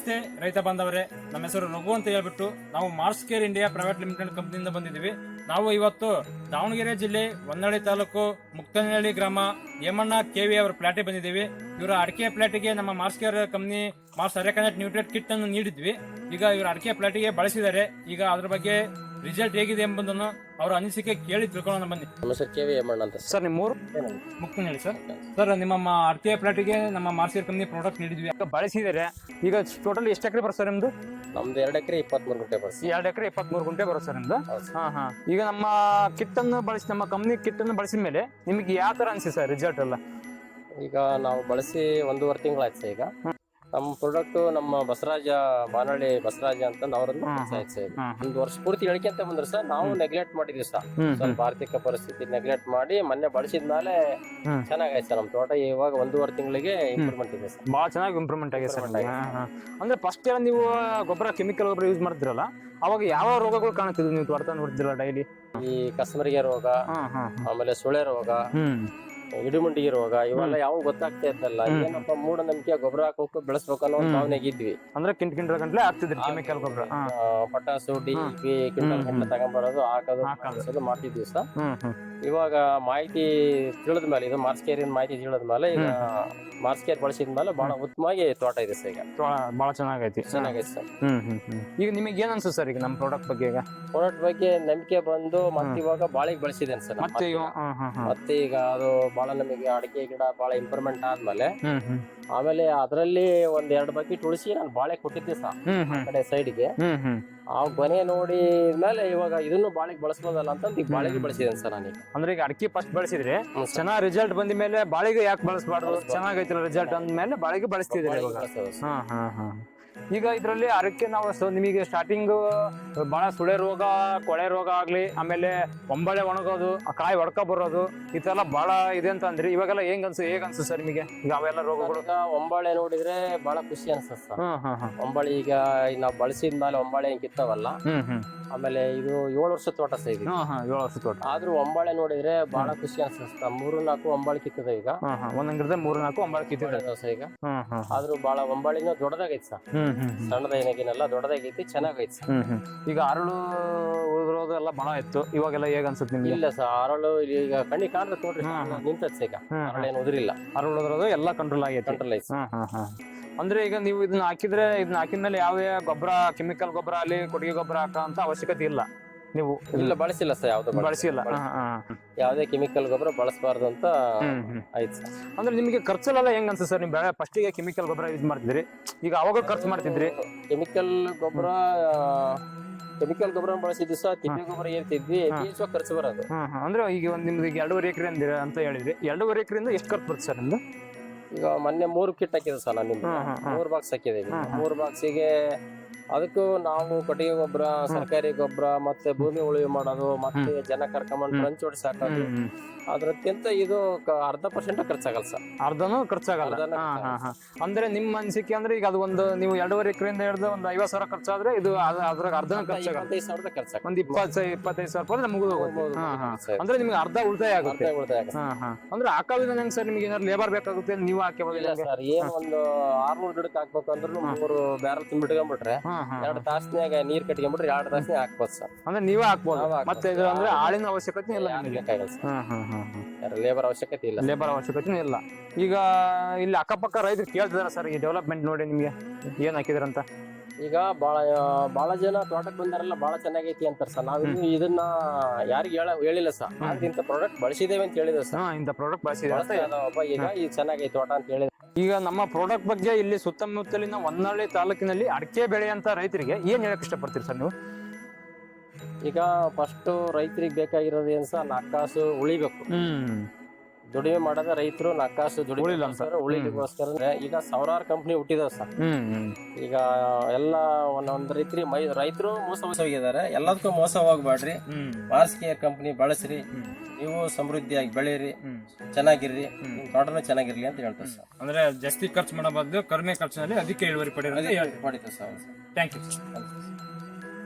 ನಮಸ್ತೆ, ರೈತ ಬಾಂಧವರೇ. ನಮ್ಮ ಹೆಸರು ರಘು ಅಂತ ಹೇಳ್ಬಿಟ್ಟು ನಾವು Mars care India private limited ಕಂಪನಿಯಿಂದ ಬಂದಿದ್ದೀವಿ. ನಾವು ಇವತ್ತು ದಾವಣಗೆರೆ ಜಿಲ್ಲೆ ಹೊನ್ನಳ್ಳಿ ತಾಲೂಕು ಮುಕ್ತನಹಳ್ಳಿ ಗ್ರಾಮ ಹೇಮಣ್ಣ ಕೆವಿ ಅವರ ಪ್ಲಾಟಿಗೆ ಬಂದಿದ್ದೀವಿ. ಇವರ ಅಡಿಕೆ ಪ್ಲಾಟಿಗೆ ನಮ್ಮ Mars care company Mars arecanut nutrient kit ಅನ್ನು ನೀಡಿದ್ವಿ. ಈಗ ಇವರ ಅಡಿಕೆ ಪ್ಲಾಟಿಗೆ ಬಳಸಿದ್ದಾರೆ. ಈಗ ಅದ್ರ ಬಗ್ಗೆ ರಿಸಲ್ಟ್ ಹೇಗಿದೆ ಎಂಬುದನ್ನು ಅವರ ಅನಿಸಿಕೆ ಕೇಳಿ ತಿಳ್ಕೊಳ್ಳೋಣ ಬನ್ನಿ. ಸರ್ ಕೆ ವಿ ಅಂತ ಸರ್. ನಿಮ್ಮ ಮುಕ್ತ ಹೇಳಿ ಸರ್. ಸರ್ ನಿಮ್ಮ ಅಡಿಕೆ ಪ್ಲಾಟಿಗೆ ನಮ್ಮ ಮಾರ್ಸಿಯರ್ ಕಂಪ್ನಿ ಪ್ರಾಡಕ್ಟ್ ನೀಡಿದ್ವಿ. ಬಳಸಿದ್ದಾರೆ ಈಗ ಟೋಟಲ್ ಎಷ್ಟು ಎಕರೆ ಬರುತ್ತೆ ಸರ್ ನಿಮ್ದು? ನಮ್ದು ಎರಡು ಎಕರೆ ಇಪ್ಪತ್ಮೂರು ಗುಂಟೆ ಬರ್ಸಿ ಎರಡು ಎಕರೆ ಇಪ್ಪತ್ಮೂರು ಗುಂಟೆ ಬರುತ್ತೆ ಸರ್ ನಿಮ್ದು. ಹಾ ಹಾ. ಈಗ ನಮ್ಮ ಕಿಟ್ಟನ್ನು ಬಳಸಿ ನಮ್ಮ ಕಂಪ್ನಿ ಕಿಟ್ಟನ್ನು ಬಳಸಿದ ಮೇಲೆ ನಿಮಗೆ ಯಾವ ತರ ಅನ್ಸಿ ಸರ್ ರಿಸಲ್ಟ್ ಎಲ್ಲ? ಈಗ ನಾವು ಬಳಸಿ ಒಂದೂವರೆ ತಿಂಗಳಾಯ್ತು ಸರ್ ಈಗ. ನಮ್ಮ ಪ್ರಾಡಕ್ಟ್ ನಮ್ಮ ಬಸರಾಜ ಬಾನಳ್ಳಿ ಬಸರಾಜ ಅಂತ ಅವರನ್ನು ಪ್ರೋತ್ಸಾಹಿಸಿದ್ವಿ. ಒಂದು ವರ್ಷ ಪೂರ್ತಿ ಹೇಳ್ಕೊಂತ ಬಂದ್ರೆ ಸರ್ ನಾವು ನೆಗ್ಲೆಕ್ಟ್ ಮಾಡಿದ್ವಿ ಸರ್. ಸ್ವಲ್ಪ ಆರ್ಥಿಕ ಪರಿಸ್ಥಿತಿ ನೆಗ್ಲೆಕ್ಟ್ ಮಾಡಿ ಮೊನ್ನೆ ಬಳಸಿದ್ಮೇಲೆ. ಚೆನ್ನಾಗಾಯ್ತು ಸರ್ ನಮ್ಮ ತೋಟ. ಇವಾಗ ಒಂದೂವರೆ ತಿಂಗಳಿಗೆ ಇಂಪ್ರೂವ್ಮೆಂಟ್ ಇದೆ ಸರ್. ಬಹಳ ಚೆನ್ನಾಗಿ ಇಂಪ್ರೂವ್ಮೆಂಟ್ ಆಗಿದೆ ಸರ್. ಅಂದ್ರೆ ಫಸ್ಟ್ ನೀವು ಗೊಬ್ಬರ ಕೆಮಿಕಲ್ ಗೊಬ್ಬರ ಯೂಸ್ ಮಾಡ್ತಿರಲ್ಲ ಅವಾಗ ಯಾವ ರೋಗಗಳು ಕಾಣುತ್ತಿದ್ವು ನೀವು ತೋಟ ನೋಡ್ತಿರಲ್ಲ ಡೈಲಿ ಈ ಕಸಮರಿಗೆ ರೋಗ ಆಮೇಲೆ ಸುಳೆ ರೋಗ ಇಡಿಮುಂಡಿಗೆ ರೋಗ ಇವೆಲ್ಲ ಯಾವ ಗೊತ್ತಾಗ್ತಾ ಇರ್ತಲ್ಲ. ಏನಪ್ಪ ಮೂಢನಂಬಿಕೆ ಗೊಬ್ಬರ ಹಾಕೋಕ್ ಬೆಳೆಸ್ಬೇಕು ಅನ್ನೋ ಒಂದು ಹ್ಮ್. ಭಾವನೆಗೆ ಇದ್ವಿ ಅಂದ್ರೆ ಕಿಂಟ್ ಕಿಂಟ್ ಗಂಟ್ಲೆ ಆಗ್ತಿದ್ರಿ ಕೆಮಿಕಲ್ ಗೊಬ್ಬರ. Potash D. ಪಿ ಕಿಂಟ್ ಗಂಟ್ಲೆ ಗಂಟೆ ತಗೊಂಬರೋದು ಹಾಕೋದು ಹಾಕೋದು. ಮಾಡ್ತಿದ್ವಿ ಸರ್. ಇವಾಗ ಮಾಹಿತಿ ತಿಳಿದ ಮೇಲೆ ಇದು ಮಾರ್ಸ್ಕೇರಿನ ಮಾಹಿತಿ ತಿಳಿದ ಮೇಲೆ ಈಗ ಮಾರ್ಸ್ಕೇರ್ ಬಳಸಿದ ಮೇಲೆ ಬಹಳ ಉತ್ತಮವಾಗಿ ತೋಟ ಇದೆ ಸರ್ ಈಗ. ಬಹಳ ಚೆನ್ನಾಗೈತಿ. ಚೆನ್ನಾಗೈತಿ ಸರ್. ಈಗ ನಿಮಗೆ ಏನ್ ಅನ್ಸುತ್ತೆ ಸರ್ ಈಗ ನಮ್ಮ ಪ್ರಾಡಕ್ಟ್ ಬಗ್ಗೆ ಈಗ? ಪ್ರಾಡಕ್ಟ್ ಬಗ್ಗೆ ನಂಬಿಕೆ ಬಂದು ಮತ್ತೆ ಇವಾಗ ಬಾಳಿಗೆ ಬಳಸಿದ್ದೇನೆ ಸರ್. ಮತ್ತೆ ಈಗ ಅದು ಬಹಳ ನಮಗೆ ಅಡಿಕೆ ಗಿಡ ಬಹಳ ಇಂಪ್ರೂವ್ಮೆಂಟ್ ಆದ್ಮೇಲೆ ಆಮೇಲೆ ಅದರಲ್ಲಿ ಒಂದ್ ಎರಡು ಬಕೆಟ್ ಉಳಿಸಿ ನಾನು ಬಾಳೆ ಕೊಟ್ಟಿದ್ದೆ ಸಹ ಆ ಕಡೆ ಸೈಡ್ಗೆ ಆ ಕೊನೆ ನೋಡಿ ಮೇಲೆ ಇವಾಗ ಇದನ್ನು ಬಾಳೆಗೆ ಬಳಸ್ಬೋದಲ್ಲ ಅಂತ ಈಗ ಬಾಳೆಗೆ ಬಳಸಿದ್ದೇನೆ ಸರ್ ನಾನು ಅಂದ್ರೆ ಈಗ ಅಡಿಕೆ ಫಸ್ಟ್ ಬಳಸಿದ್ರೆ. ಚೆನ್ನಾಗಿ ರಿಸಲ್ಟ್ ಬಂದ ಮೇಲೆ ಬಾಳೆಗೆ ಯಾಕೆ ಬಳಸಬಾರ್ದು. ಚೆನ್ನಾಗೈತಿಲ್ಲ ರಿಸಲ್ಟ್ ಅಂದ್ಮೇಲೆ ಬಾಳೆಗೆ ಬಳಸ್ತಿದ್ರೆ ಇವಾಗ. ಹಾ ಹಾ ಹಾ. ಈಗ ಇದರಲ್ಲಿ ಅದಕ್ಕೆ ನಾವು ನಿಮಗೆ ಸ್ಟಾರ್ಟಿಂಗ್ ಬಹಳ ಸುಳೆ ರೋಗ ಕೊಳೆ ರೋಗ ಆಗಲಿ ಆಮೇಲೆ ಒಂಬಳೆ ಒಣಗೋದು ಆ ಕಾಯಿ ಒಡ್ಕ ಬರೋದು ಈ ಥರ ಭಾಳ ಇದೆ ಅಂತ ಅಂದ್ರಿ. ಇವಾಗೆಲ್ಲ ಹೆಂಗ್ ಅನ್ಸು ಹೇಗ್ ಅನ್ಸು ಸರ್ ನಿಮಗೆ? ಈಗ ಅವೆಲ್ಲ ರೋಗಗಳು? ಒಂಬಳೆ ನೋಡಿದ್ರೆ ಬಹಳ ಖುಷಿ ಅನ್ಸುತ್ತೆ ಸರ್. ಹ್ಮ್ ಹ್ಮ್ ಹ್ಮ್. ಒಂಬಳಿ ಈಗ ನಾವು ಬಳಸಿದ ಮೇಲೆ ಒಂಬಳೆ ಹೆಂಗ್ ಕಿತ್ತವಲ್ಲ ಹ್ಮ್ ಹ್ಮ್. ಆಮೇಲೆ ಇದು ಏಳು ವರ್ಷ ತೋಟ ಸಹ ಇದೆ. ಏಳು ವರ್ಷ ತೋಟ. ಆದ್ರೂ ಒಂಬಳೆ ನೋಡಿದ್ರೆ ಬಹಳ ಖುಷಿ ಅನ್ಸುತ್ತೆ ಮೂರು ನಾಲ್ಕು ಒಂಬಳೆ ಕಿತ್ತದೆ ಈಗ. ಒಂದೊಂದ್ ಗಿಡದ ಮೂರು ನಾಲ್ಕು ಒಂಬಳೆ ಕಿತ್ತಿದೆ. ಸರ್ ಈಗ. ಹ್ಮ್ ಹ್ಮ್. ಆದ್ರೂ ಬಹಳ ಒಂಬಳಿನ ದೊಡ್ಡದಾಗೈತೆ ಸರ್. ಹ್ಮ್ ಸಣ್ಣದೇನಗಿನೆಲ್ಲ ದೊಡ್ಡದಾಗೈತಿ ಚೆನ್ನಾಗೈತಿ ಸರ್. ಹ್ಮ್ ಹ್ಮ್. ಈಗ ಅರಳು ಉಳಿದಿರೋದು ಎಲ್ಲ ಬಹಳ ಇತ್ತು. ಇವಾಗೆಲ್ಲ ಹೇಗ್ ಅನ್ಸುತ್ತೆ ನಿಮ್ಗೆ? ಇಲ್ಲ ಸರ್ ಅರಳು ಈಗ ಕಣ್ಣಿ ಕಾಣ್ತದೆ ನೋಡ್ರಿ ನಿಂತದ ಈಗ ಹ್ಮ್ ಅರಳೇನು ಉದುರಿಲ್ಲ. ಅರಳು ಉಳಿದಿರೋದು ಎಲ್ಲ ಕಂಟ್ರೋಲ್ ಆಗೈತಿ. ಕಂಟ್ರೋಲ್ ಐತೆ ಅಂದ್ರೆ ಈಗ ನೀವು ಇದನ್ನ ಹಾಕಿದ್ರೆ ಇದನ್ನ ಹಾಕಿದ್ಮೇಲೆ ಯಾವ ಗೊಬ್ಬರ ಕೆಮಿಕಲ್ ಗೊಬ್ಬರ ಅಲ್ಲಿ ಕೊಟ್ಟಿಗೆ ಗೊಬ್ಬರ ಹಾಕಂತ ಅವಶ್ಯಕತೆ ಇಲ್ಲ. ನೀವು ಇಲ್ಲ ಬಳಸಿಲ್ಲ ಸರ್ ಯಾವ್ದು ಬಳಸಿಲ್ಲ ಬಳಸಿಲ್ಲ. ಹಾ, ಹಾ, ಹಾ. ಯಾವ್ದೇ ಕೆಮಿಕಲ್ ಗೊಬ್ಬರ ಬಳಸಬಾರ್ದು ಅಂತ. ಆಯ್ತು ಸರ್ ಅಂದ್ರೆ ನಿಮಗೆ ಖರ್ಚಲ್ಲೆಲ್ಲ ಹೆಂಗ್ ಅನ್ಸುತ್ತೆ ಸರ್ ನೀವು ಬೆಳೆ ಫಸ್ಟಿಗೆ ಕೆಮಿಕಲ್ ಗೊಬ್ಬರ ಯೂಸ್ ಮಾಡ್ತಿದ್ರಿ ಈಗ ಅವಾಗ ಖರ್ಚು ಮಾಡ್ತಿದ್ರಿ ಕೆಮಿಕಲ್ ಗೊಬ್ಬರ ಕೆಮಿಕಲ್ ಗೊಬ್ಬರ ಬಳಸಿದ್ವಿ ಸಹ ತಿಪ್ಪೆ ಗೊಬ್ಬರ ಏರ್ತಿದ್ವಿ ಬೀಜ ಖರ್ಚು ಬರೋದು. ಅಂದ್ರೆ ಈಗ ಒಂದ್ ನಿಮ್ದು ಈಗ ಎರಡೂವರೆ ಎಕರೆ ಅಂದಿರ ಅಂತ ಹೇಳಿದ್ರಿ ಎರಡೂವರೆ ಎಕರೆಯಿಂದ ಎಷ್ಟು ಖರ್ಚು ಬರುತ್ತೆ ಸರ್ ನಿಮ್ದು ಈಗ ಮೊನ್ನೆ ಮೂರು ಕಿಟ್ ಹಾಕಿದ್ರು ಸರ್ ನಾನು ನಿಮ್ಗೆ. ಮೂರು ಬಾಕ್ಸ್ ಹಾಕಿದೆ. ಮೂರು ಬಾಕ್ಸಿಗೆ ಅದಕ್ಕೂ ನಾವು ಕೊಟ್ಟಿಗೆ ಗೊಬ್ಬರ ಸರ್ಕಾರಿ ಗೊಬ್ಬರ ಮತ್ತೆ ಭೂಮಿ ಉಳುಮೆ ಮಾಡೋದು ಮತ್ತೆ ಜನ ಕರ್ಕೊಂಬಂದು ಹ್ಮ್. ಹಂಚೋಡಿಸಿ ಹಾಕೋದು. ಅದ್ರಕ್ಕಿಂತ ಇದು ಕ- ಅರ್ಧ ಪರ್ಸೆಂಟ್ ಖರ್ಚಾಗಲ್ಲ ಸರ್. ಅರ್ಧನೂ ಖರ್ಚಾಗಲ್ಲ. ಅರ್ಧನೂ ಹಾ ಹಾ ಹಾ. ಅಂದ್ರೆ ನಿಮ್ಮ ಅನಿಸಿಕೆ ಅಂದ್ರೆ ಈಗ ಅದು ಒಂದು ನೀವು ಎರಡೂವರೆ ಎಕರೆಯಿಂದ ಹಿಡಿದು ಒಂದು ಐವತ್ತು ಸಾವಿರ ಖರ್ಚಾದ್ರೆ ಇದು ಅದ್ರ ಅದ್ರಾಗ ಅರ್ಧನೂ ಖರ್ಚಾಗಲ್ಲ. ಇಪ್ಪತ್ತೈದು ಸಾವಿರದ ಖರ್ಚಾಗ ಒಂದ್ ಇಪ್ಪತ್ತು ಇಪ್ಪತ್ತೈದು ಸಾವಿರ ರೂಪಾಯಿ ಮುಗಿದು ಹೋಗುತ್ತೆ. ಹಾ ಹಾ. ಅಂದ್ರೆ ನಿಮ್ಗೆ ಅರ್ಧ ಉಳಿತಾಯ ಆಗುತ್ತೆ. ಉಳಿತಾಯ ಆಗುತ್ತೆ. ಹಾ ಹಾ. ಅಂದ್ರೆ ಹಾಕೋದ್ರಿಂದ ಹೆಂಗ್ ಸರ್ ನಿಮ್ಗೆ ಏನಾದ್ರು ಲೇಬರ್ ಬೇಕಾಗುತ್ತೆ ನೀವು ಹಾಕಿ ಇಲ್ಲ ಸರ್ ಏನ್ ಒಂದು ಆರ್ನೂರು ಗಿಡಕ್ಕೆ ಹಾಕ್ಬೇಕಂದ್ರೂ ಮೂರು ಬ್ಯಾರಲ್ ತುಂಬಿಟ್ಕೊಂಡ್ಬಿಟ್ರೆ ಹಾ. ಎರಡು ತಾಸ್ನ್ಯಾಗ ನೀರ್ ಕಟ್ಕೊಂಡ್ಬಿಟ್ರೆ ಎರಡು ತಾಸ್ನ್ಯಾಗ ಹಾಕ್ಬೋದು ಸರ್. ಅಂದ್ರೆ ನೀವೇ ಹಾಕ್ಬೋದು. ನಾವೇ ಹಾಕ್ಬೋದು. ಮತ್ತೆ ಇದು ಅಂದ್ರೆ ಆಳಿನ ಅವಶ್ಯಕತೆ ಇಲ್ಲ ನಿಮಗೆ? ಸರ್. ಲೇಬರ್ ಅವಶ್ಯಕತೆ ಇಲ್ಲ ಲೇಬರ್ ಅವಶ್ಯಕತೆ ಇಲ್ಲ. ಈಗ ಇಲ್ಲಿ ಅಕ್ಕಪಕ್ಕ ರೈತರು ಕೇಳ್ತಿದಾರ ಸರ್ ಈ ಡೆವಲಪ್ಮೆಂಟ್ ನೋಡಿ ನಿಮ್ಗೆ. ಏನ್ ಹಾಕಿದ್ರಂತ? ಈಗ ಬಹಳ ಬಹಳ ಜನ ತೋಟಕ್ಕೆ ಬಂದಾರಲ್ಲ ಬಹಳ ಚೆನ್ನಾಗೈತಿ ಅಂತಾರೆ ಸರ್. ನಾವು ಇದನ್ನ ಯಾರಿಗೆ ಹೇಳ ಹೇಳಿಲ್ಲ ಸರ್. ಇಂತ ಪ್ರಾಡಕ್ಟ್ ಬಳಸಿದೇವೆ ಅಂತ ಹೇಳಿದ್ರು ಸರ್. ಹಾ ಇಂಥ ಪ್ರಾಡಕ್ಟ್ ಬಳಸಿದ್ರೆ ಬಳಸ್ತಾ ಈಗ ಈ ಚೆನ್ನಾಗೈತಿ ತೋಟ ಅಂತ ಹೇಳಿದ್ರು ಈಗ ನಮ್ಮ ಪ್ರಾಡಕ್ಟ್ ಬಗ್ಗೆ ಇಲ್ಲಿ ಸುತ್ತಮುತ್ತಲಿನ ಹೊನ್ನಾಳಿ ತಾಲೂಕಿನಲ್ಲಿ ಅಡಿಕೆ ಬೆಳೆಯಂತ ರೈತರಿಗೆ ಏನ್ ಹೇಳಕ್ ಇಷ್ಟಪಡ್ತೀರಿ ಸರ್ ನೀವು? ಈಗ ಫಸ್ಟ್ ರೈತರಿಗೆ ಬೇಕಾಗಿರೋದು ಏನ್ ಸರ್? ನಕ್ಕಾಸು ಉಳಿಬೇಕು. ದುಡಿಮೆ ಮಾಡದ ರೈತರು ನಕ್ಕಾಸು. ದುಡಿಮೆ ಉಳಿಲಿಕ್ಕೋಸ್ಕರ. ಅಂದ್ರೆ ಈಗ ಸಾವಿರಾರು ಕಂಪ್ನಿ ಹುಟ್ಟಿದಾವ ಸರ್. ಈಗ ಎಲ್ಲ ಒಂದೊಂದ್ ರೀತಿ ಮೈ ರೈತರು ಮೋಸ ಮೋಸ ಹೋಗಿದ್ದಾರೆ ಎಲ್ಲದಕ್ಕೂ ಮೋಸ ಹೋಗ್ಬೇಡ್ರಿ. ಹ್ಮ್. ಮಾರ್ಸ್ಕೆ ಕಂಪ್ನಿ ಬಳಸ್ರಿ. ನೀವು ಸಮೃದ್ಧಿಯಾಗಿ ಬೆಳೀರಿ ಚೆನ್ನಾಗಿರ್ರಿ. ನಿಮ್ ತೋಟನೂ ಚೆನ್ನಾಗಿರ್ಲಿ ಅಂತ ಹೇಳ್ತಾರೆ ಸರ್. ಅಂದ್ರೆ ಜಾಸ್ತಿ ಖರ್ಚು ಮಾಡೋ ಬದಲು ಕಡಿಮೆ ಖರ್ಚಿನಲ್ಲಿ ಅದಕ್ಕೆ ಇಳುವರಿ ಪಡೆಯೋದು ಪಡಿತಾರೆ ಸರ್. Thank you